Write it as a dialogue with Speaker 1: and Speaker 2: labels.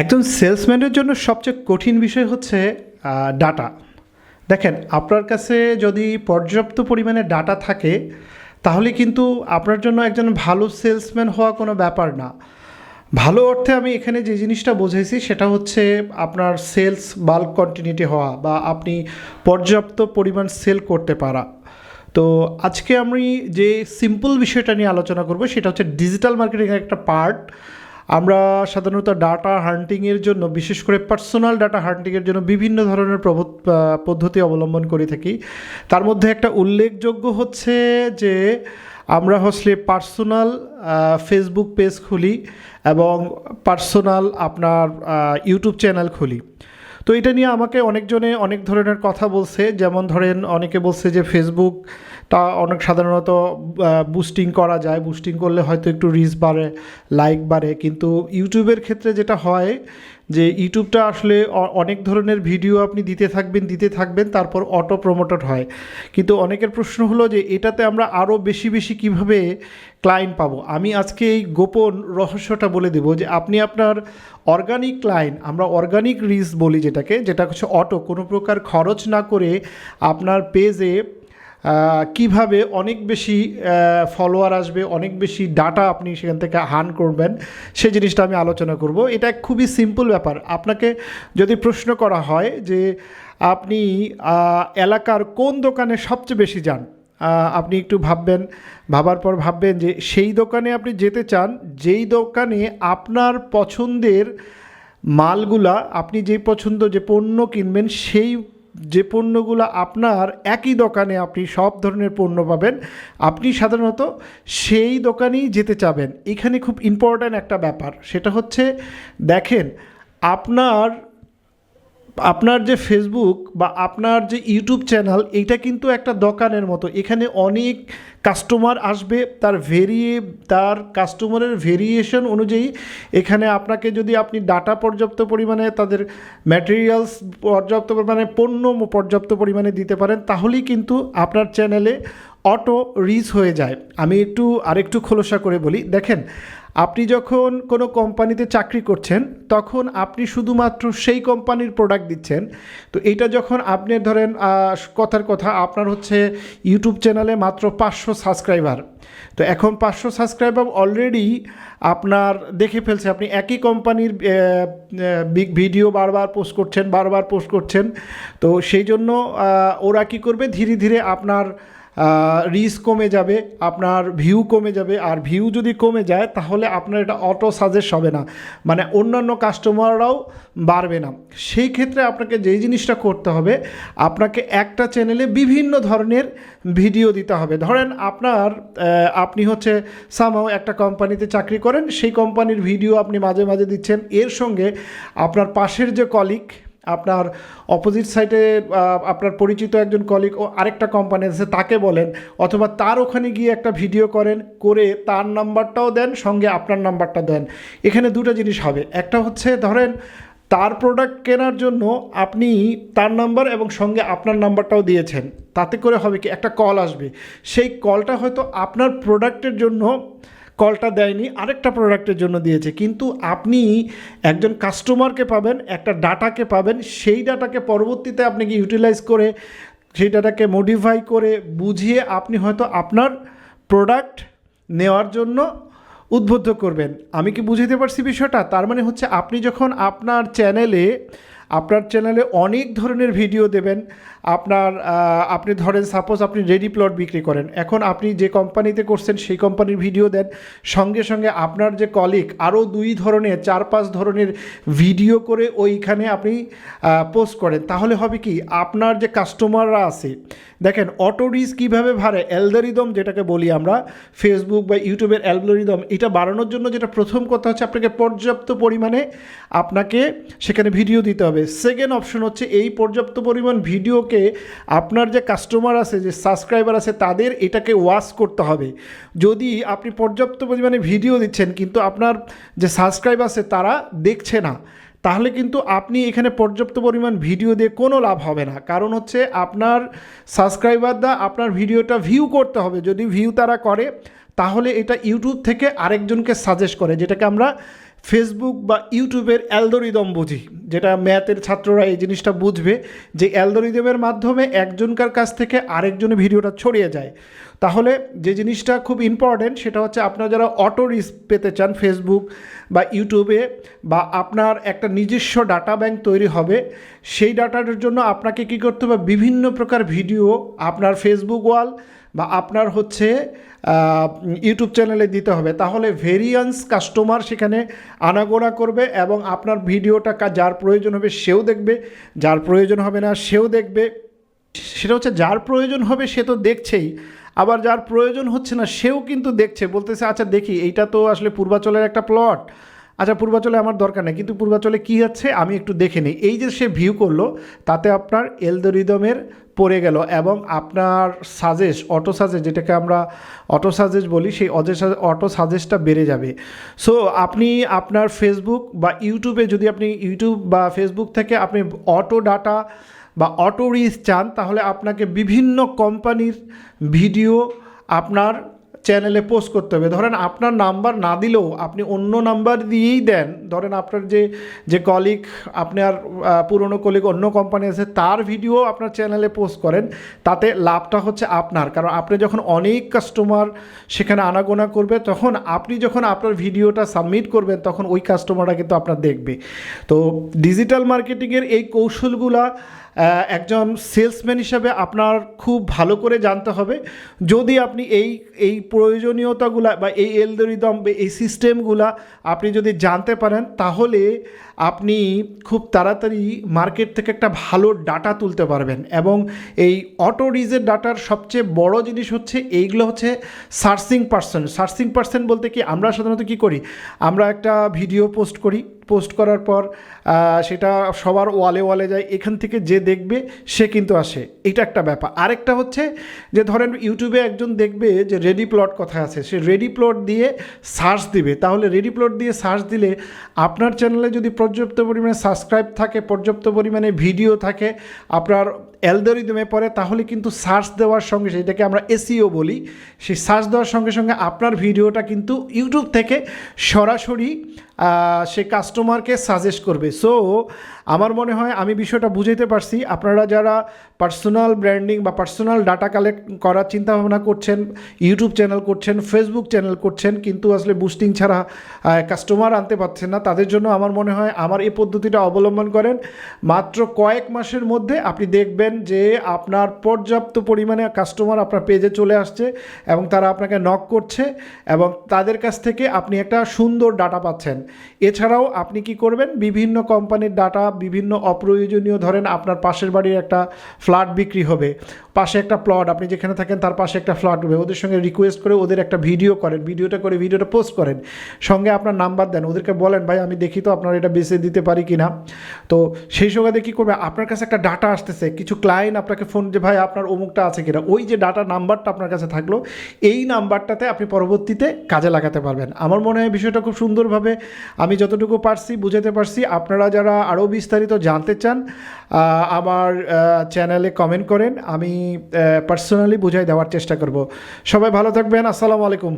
Speaker 1: একজন সেলসম্যানের জন্য সবচেয়ে কঠিন বিষয় হচ্ছে ডাটা। দেখেন, আপনার কাছে যদি পর্যাপ্ত পরিমাণে ডাটা থাকে, তাহলে কিন্তু আপনার জন্য একজন ভালো সেলসম্যান হওয়া কোনো ব্যাপার না। ভালো অর্থে আমি এখানে যে জিনিসটা বুঝেছি সেটা হচ্ছে আপনার সেলস বাল্ক কন্টিনিউটি হওয়া বা আপনি পর্যাপ্ত পরিমাণ সেল করতে পারা। তো আজকে আমি যে সিম্পল বিষয়টা নিয়ে আলোচনা করব, সেটা হচ্ছে ডিজিটাল মার্কেটিংয়ের একটা পার্ট। আমরা সাধারণত ডাটা হান্টিংয়ের জন্য, বিশেষ করে পার্সোনাল ডাটা হান্টিংয়ের জন্য বিভিন্ন ধরনের পদ্ধতি অবলম্বন করে থাকি। তার মধ্যে একটা উল্লেখযোগ্য হচ্ছে যে, আমরা হচ্ছে পার্সোনাল ফেসবুক পেজ খুলি এবং পার্সোনাল আপনার ইউটিউব চ্যানেল খুলি। তো এটা নিয়ে আমাকে অনেকজনে অনেক ধরনের কথা বলছে। যেমন ধরেন অনেকে বলছে যে ফেসবুক তা অনেক সাধারণত বুস্টিং করা যায়। বুস্টিং করলে হয়তো একটু রিচ বাড়ে লাইক বাড়ে। কিন্তু ইউটিউবের ক্ষেত্রে যেটা হয় যে ইউটিউবটা আসলে অনেক ধরনের ভিডিও আপনি দিতে থাকবেন দিতে থাকবেন, তারপর অটো প্রমোটেড হয়। কিন্তু অনেকের প্রশ্ন হলো যে এটাতে আমরা আরও বেশি বেশি কীভাবে ক্লায়েন্ট পাবো? আমি আজকে এই গোপন রহস্যটা বলে দেবো যে আপনি আপনার অর্গানিক ক্লায়েন্ট আমরা অর্গানিক রিচ বলি যেটাকে, যেটা হচ্ছে অটো কোনো প্রকার খরচ না করে আপনার পেজে কীভাবে অনেক বেশি ফলোয়ার আসবে, অনেক বেশি ডাটা আপনি সেখান থেকে হান করবেন, সেই জিনিসটা আমি আলোচনা করব। এটা খুবই সিম্পল ব্যাপার। আপনাকে যদি প্রশ্ন করা হয় যে আপনি এলাকার কোন দোকানে সবচেয়ে বেশি যান আপনি একটু ভাববেন, ভাবার পর ভাববেন যে সেই দোকানে আপনি যেতে চান, যেই দোকানে আপনার পছন্দের মালগুলা, আপনি যেই পছন্দ যে পণ্য কিনবেন, সেই যে পণ্যগুলো আপনার একই দোকানে আপনি সব ধরনের পণ্য পাবেন, আপনি সাধারণত সেই দোকানেই যেতে চাবেন। এখানে খুব ইম্পর্ট্যান্ট একটা ব্যাপার, সেটা হচ্ছে দেখেন, আপনার আপনার যে ফেসবুক বা আপনার যে ইউটিউব চ্যানেল এইটা কিন্তু একটা দোকানের মতো। এখানে অনেক কাস্টমার আসবে, তার ভেরিয়ে তার কাস্টমারের ভেরিয়েশন অনুযায়ী এখানে আপনাকে যদি আপনি ডাটা পর্যাপ্ত পরিমাণে তাদের ম্যাটেরিয়ালস পর্যাপ্ত পরিমাণে, পণ্য পর্যাপ্ত পরিমাণে দিতে পারেন, তাহলেই কিন্তু আপনার চ্যানেলে অটো রিচ হয়ে যায়। আমি একটু, আরেকটু খোলসা করে বলি। দেখেন, আপনি যখন কোনো কোম্পানিতে চাকরি করছেন, তখন আপনি শুধুমাত্র সেই কোম্পানির প্রোডাক্ট দিচ্ছেন। তো এটা যখন আপনি ধরেন কথার কথা, আপনার হচ্ছে ইউটিউব চ্যানেলে মাত্র পাঁচশো সাবস্ক্রাইবার তো এখন পাঁচশো সাবস্ক্রাইবার অলরেডি আপনার দেখে ফেলছে। আপনি একই কোম্পানির বিগ ভিডিও বারবার পোস্ট করছেন, বারবার পোস্ট করছেন। তো সেই জন্য ওরা কী করবে? ধীরে ধীরে আপনার রিচ কমে যাবে, আপনার ভিউ কমে যাবে। আর ভিউ যদি কমে যায়, তাহলে আপনার এটা অটো সাজেস্ট হবে না। মানে অন্যান্য কাস্টমাররাও বাড়বে না। সেই ক্ষেত্রে আপনাকে যেই জিনিসটা করতে হবে, আপনাকে একটা চ্যানেলে বিভিন্ন ধরনের ভিডিও দিতে হবে। ধরেন আপনার আপনি হচ্ছে সামাও একটা কোম্পানিতে চাকরি করেন, সেই কোম্পানির ভিডিও আপনি মাঝে মাঝে দিচ্ছেন। এর সঙ্গে আপনার পাশের যে কলিগ আপনার অপোজিট সাইডে আপনার পরিচিত একজন কলিগ ও আরেকটা কোম্পানি আছে, তাকে বলেন, অথবা তার ওখানে গিয়ে একটা ভিডিও করেন, করে তার নাম্বারটাও দেন, সঙ্গে আপনার নাম্বারটা দেন। এখানে দুটো জিনিস হবে। একটা হচ্ছে, ধরেন, তার প্রোডাক্ট কেনার জন্য আপনি তার নাম্বার এবং সঙ্গে আপনার নাম্বারটাও দিয়েছেন। তাতে করে হবে কি, একটা কল আসবে। সেই কলটা হয়তো আপনার প্রোডাক্টের জন্য কলটা দেয়নি, আরেকটা প্রোডাক্টের জন্য দিয়েছে। কিন্তু আপনি একজন কাস্টমারকে পাবেন, একটা ডাটাকে পাবেন, সেই ডাটাকে পরবর্তীতে আপনি কি ইউটিলাইজ করে, সেই ডাটাকে মডিফাই করে বুঝিয়ে আপনি হয়তো আপনার প্রোডাক্ট নেওয়ার জন্য উদ্বুদ্ধ করবেন। আমি কি বুঝাতে পারছি বিষয়টা? তার মানে হচ্ছে আপনি যখন আপনার চ্যানেলে আপনার চ্যানেলে অনেক ধরনের ভিডিও দেবেন। আপনার আপনি ধরেন সাপোজ আপনি রেডি প্লট বিক্রি করেন। এখন আপনি যে কোম্পানিতে করছেন, সেই কোম্পানির ভিডিও দেন। সঙ্গে সঙ্গে আপনার যে কলিগ আরও দুই ধরনের, চার, পাঁচ ধরনের ভিডিও করে ওইখানে আপনি পোস্ট করেন। তাহলে হবে কি, আপনার যে কাস্টমাররা আছে, দেখেন অটো রিচ কীভাবে ভাড়ে অ্যালদারিদম যেটাকে বলি আমরা ফেসবুক বা ইউটিউবের অ্যালগোরিদম এটা বাড়ানোর জন্য যেটা প্রথম কথা হচ্ছে, আপনাকে পর্যাপ্ত পরিমাণে আপনাকে সেখানে ভিডিও দিতে হবে। সেকেন্ড অপশন হচ্ছে এই পর্যাপ্ত পরিমাণ ভিডিওকে আপনার যে কাস্টমার আছে, যে সাবস্ক্রাইবার আছে, তাদের এটাকে ওয়াশ করতে হবে। যদি আপনি পর্যাপ্ত পরিমাণে ভিডিও দিচ্ছেন, কিন্তু আপনার যে সাবস্ক্রাইব আছে, তারা দেখছে না, তাহলে কিন্তু আপনি এখানে পর্যাপ্ত পরিমাণ ভিডিও দিয়ে কোনো লাভ হবে না। কারণ হচ্ছে আপনার সাবস্ক্রাইবাররা আপনার ভিডিওটা ভিউ করতে হবে। যদি ভিউ তারা করে, তাহলে এটা ইউটিউব থেকে আরেকজনকে সাজেস্ট করে, যেটাকে আমরা ফেসবুক বা ইউটিউবের অ্যালদোরিদম বুঝি, যেটা ম্যাথের ছাত্ররা এই জিনিসটা বুঝবে যে অ্যালদোরিদমের মাধ্যমে একজনকার কাছ থেকে আরেকজনের ভিডিওটা ছড়িয়ে যায়। তাহলে যে জিনিসটা খুব ইম্পর্টেন্ট সেটা হচ্ছে আপনারা যারা অটো রিস্ক পেতে চান ফেসবুক বা ইউটিউবে বা আপনার একটা নিজস্ব ডাটা ব্যাংক তৈরি হবে, সেই ডাটার জন্য আপনাকে কী করতে হবে? বিভিন্ন প্রকার ভিডিও আপনার ফেসবুক ওয়াল বা আপনার হচ্ছে ইউটিউব চ্যানেলে দিতে হবে। তাহলে ভেরিয়েন্স কাস্টমার সেখানে আনাগোনা করবে এবং আপনার ভিডিওটা যার প্রয়োজন হবে সেও দেখবে। যার প্রয়োজন হবে না সেও দেখবে। সেটা হচ্ছে যার প্রয়োজন হবে সে তো দেখছেই, আবার যার প্রয়োজন হচ্ছে না সেও কিন্তু দেখছে। বলতেছে আচ্ছা দেখি, এইটা তো আসলে পূর্বাচলের একটা প্লট আচ্ছা পূর্বাচলে আমার দরকার নেই, কিন্তু পূর্বাচলে কী আছে আমি একটু দেখে নিই। এই যে সে ভিউ করল, তাতে আপনার এলদোরিদমের পড়ে গেল এবং আপনার সাজেস অটো সাজেস যেটাকে আমরা অটো সাজেস বলি, সেই অটো সাজেসটা বেড়ে যাবে। সো আপনি আপনার ফেসবুক বা ইউটিউবে যদি আপনি ইউটিউব বা ফেসবুক থেকে আপনি অটো ডাটা বা অটো রিচ চান, তাহলে আপনাকে বিভিন্ন কোম্পানির ভিডিও আপনার চ্যানেলে পোস্ট করতে হবে। ধরেন আপনার নাম্বার না দিলেও আপনি অন্য নাম্বার দিয়েই দেন। ধরেন আপনার যে যে কলিগ আপনার পুরনো কলিগ অন্য কোম্পানি আছে, তার ভিডিও আপনার চ্যানেলে পোস্ট করেন। তাতে লাভটা হচ্ছে আপনার। কারণ আপনি যখন অনেক কাস্টমার সেখানে আনাগোনা করবে, তখন আপনি যখন আপনার ভিডিওটা সাবমিট করবেন, তখন ওই কাস্টমাররা কিন্তু আপনার দেখবে। তো ডিজিটাল মার্কেটিংয়ের এই কৌশলগুলা একজন সেলসম্যান হিসাবে আপনার খুব ভালো করে জানতে হবে। যদি আপনি এই এই প্রয়োজনীয়তাগুলা বা এই এলদরিদম এই সিস্টেমগুলা আপনি যদি জানতে পারেন, তাহলে আপনি খুব তাড়াতাড়ি মার্কেট থেকে একটা ভালো ডাটা তুলতে পারবেন। এবং এই অটো রিজের ডাটার সবচেয়ে বড় জিনিস হচ্ছে, এইগুলো হচ্ছে সার্চিং পার্সন সার্চিং পার্সন বলতে কি, আমরা সাধারণত কি করি? আমরা একটা ভিডিও পোস্ট করি পোস্ট করার পর সেটা সবার ওয়ালে ওয়ালে যায়, এখান থেকে যে দেখবে, সে কিন্তু আসে। এটা একটা ব্যাপার। আরেকটা হচ্ছে যে, ধরেন ইউটিউবে একজন দেখবে যে রেডি প্লট কথা আছে? সে রেডি প্লট দিয়ে সার্চ দিবে। তাহলে রেডি প্লট দিয়ে সার্চ দিলে আপনার চ্যানেলে যদি পর্যাপ্ত পরিমাণে সাবস্ক্রাইব থাকে, পর্যাপ্ত পরিমাণে ভিডিও থাকে, আপনার অ্যালদরিদমে পড়ে, তাহলে কিন্তু সার্চ দেওয়ার সঙ্গে সেটাকে আমরা এসিও বলি, সেই সার্চ দেওয়ার সঙ্গে সঙ্গে আপনার ভিডিওটা কিন্তু ইউটিউব থেকে সরাসরি সে কাস্টমারকে সাজেস্ট করবে। সো আমার মনে হয় আমি বিষয়টা বুঝাইতে পারছি। আপনারা যারা পার্সোনাল ব্র্যান্ডিং বা পার্সোনাল ডাটা কালেক্ট করার চিন্তা ভাবনা করছেন, ইউটিউব চ্যানেল করছেন, ফেসবুক চ্যানেল করছেন, কিন্তু আসলে বুস্টিং ছাড়া কাস্টমার আনতে পারছেন না, তাদের জন্য আমার মনে হয় আমার এই পদ্ধতিটা অবলম্বন করেন। মাত্র কয়েক মাসের মধ্যে আপনি দেখবেন যে আপনার পর্যাপ্ত পরিমাণে কাস্টমার আপনার পেজে চলে আসছে এবং তারা আপনাকে নক করছে এবং তাদের কাছ থেকে আপনি একটা সুন্দর ডাটা পাচ্ছেন। এছাড়াও আপনি কি করবেন? বিভিন্ন কোম্পানির ডাটা বিভিন্ন অপ্রয়োজনীয় ধরেন আপনার পাশের বাড়ির একটা ফ্ল্যাট বিক্রি হবে। পাশে একটা প্লট আপনি যেখানে থাকেন তার পাশে একটা ফ্ল্যাট হবে ওদের সঙ্গে রিকোয়েস্ট করে ওদের একটা ভিডিও করেন ভিডিওটা করে ভিডিওটা পোস্ট করেন। সঙ্গে আপনার নাম্বার দেন, ওদেরকে বলেন, ভাই, আমি দেখি তো আপনার এটা বেছে দিতে পারি কি না তো সেই সুবাদে কী করবে? আপনার কাছে একটা ডাটা আসতেছে, কিছু ক্লায়েন্ট আপনাকে ফোন যে, ভাই, আপনার অমুকটা আছে কিনা? ওই যে ডাটা নাম্বারটা আপনার কাছে থাকল, এই নাম্বারটাতে আপনি পরবর্তীতে কাজে লাগাতে পারবেন। আমার মনে হয় বিষয়টা খুব সুন্দরভাবে আমি যতটুকু পারছি বুঝাতে পারছি। আপনারা যারা আরও বিস্তারিত জানতে চান আমার চ্যানেলে কমেন্ট করেন। আমি পার্সোনালি বুঝাই দেওয়ার চেষ্টা করব। সবাই ভালো থাকবেন আসসালামু আলাইকুম।